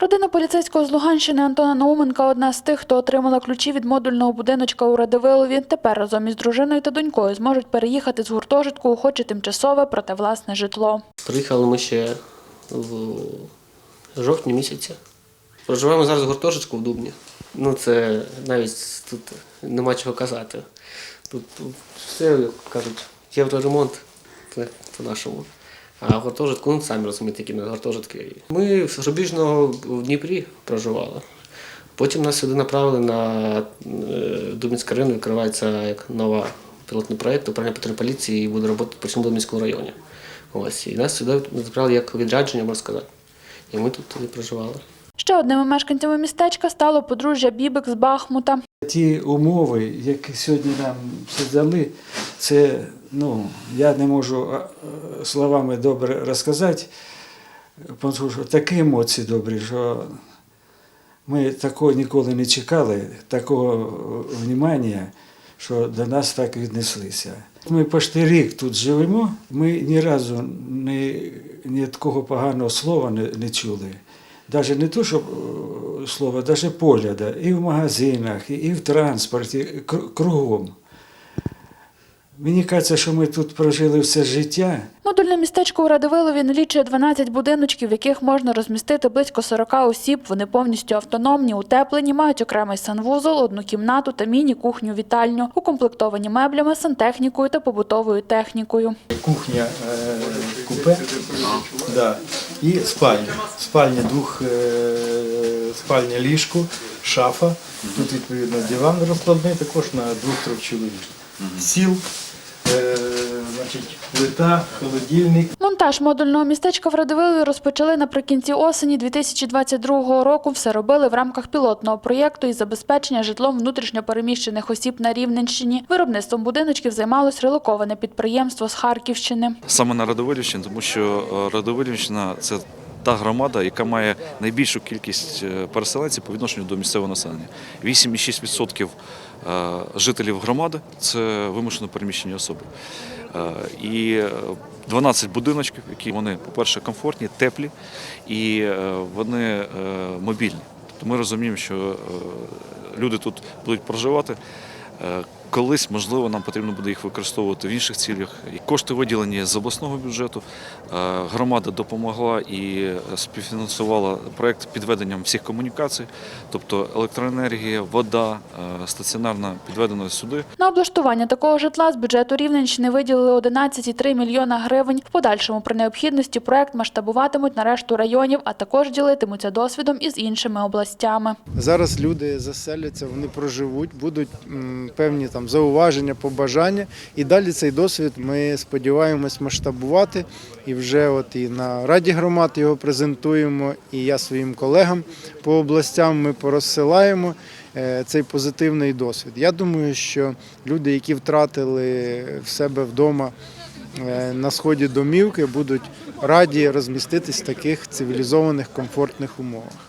Родина поліцейського з Луганщини Антона Науменка одна з тих, хто отримала ключі від модульного будиночка у Радивилові. Тепер разом із дружиною та донькою зможуть переїхати з гуртожитку хоч і тимчасове, проте власне житло. Приїхали ми ще в жовтні місяці. Проживаємо зараз в гуртожитку в Дубні. Ну, це навіть тут нема чого казати. Тут все, як кажуть, євроремонт по-нашому. А гуртожитку, ну самі розумієте, які на гуртожитки. Ми в Рубіжного в Дніпрі проживали. Потім нас сюди направили на е, Дубінський район, відкривається як нова пілотний проєкт управління патрульної поліції і буде роботи по всьому Дубінському районі. Ось, і нас сюди забрали як відрядження, можна сказати. І ми тут тоді проживали. Ще одними мешканцями містечка стало подружжя Бібик з Бахмута. Ті умови, які сьогодні нам создали, це ну, я не можу е, словами добре розказати, тому що такі емоції добрі, що ми такого ніколи не чекали, такого внимання, що до нас так віднеслися. Ми почти рік тут живемо, ми ні разу ні, ні такого поганого слова не, не чули. Навіть не то, що слово, навіть погляда, і в магазинах, і- і в транспорті, кр- кругом. Мені кажеться, що ми тут прожили все життя. Модульне містечко у Радивилові налічує 12 будиночків, в яких можна розмістити близько 40 осіб. Вони повністю автономні, утеплені, мають окремий санвузол, одну кімнату та міні-кухню-вітальню, укомплектовані меблями, сантехнікою та побутовою технікою. кухня е, купе да, і спальня. Спальня двох е, спальня ліжко, шафа. Тут відповідно диван розкладний також на двох-трьох чоловік. Сіл, е, значить, плита, холодильник. Монтаж модульного містечка в Радивилові розпочали наприкінці осені 2022 року. Все робили в рамках пілотного проєкту із забезпечення житлом внутрішньопереміщених осіб на Рівненщині. Виробництвом будиночків займалось релоковане підприємство з Харківщини. саме на Радовилівщині, тому що е, Радовилівщина це та громада, яка має найбільшу кількість е, переселенців по відношенню до місцевого населення. 8,6% е, жителів громади це вимушено переміщені особи. Е, І е, 12 будиночків, які вони, по-перше, комфортні, теплі і вони мобільні. Тобто ми розуміємо, що люди тут будуть проживати. Колись, можливо, нам потрібно буде їх використовувати в інших цілях. І кошти виділені з обласного бюджету. Е, Громада допомогла і співфінансувала проект підведенням всіх комунікацій, тобто електроенергія, вода е, стаціонарно підведена сюди. На облаштування такого житла з бюджету Рівненщини виділили 11,3 мільйона гривень. В подальшому при необхідності проект масштабуватимуть на решту районів, а також ділитимуться досвідом із іншими областями. Зараз люди заселяться, вони проживуть, будуть певні там зауваження, побажання. І далі цей досвід ми сподіваємось масштабувати. І вже от і на Раді громад його презентуємо, і я своїм колегам по областям ми порозсилаємо е, цей позитивний досвід. Я думаю, що люди, які втратили в себе вдома е, на сході домівки, будуть раді розміститись в таких цивілізованих комфортних умовах.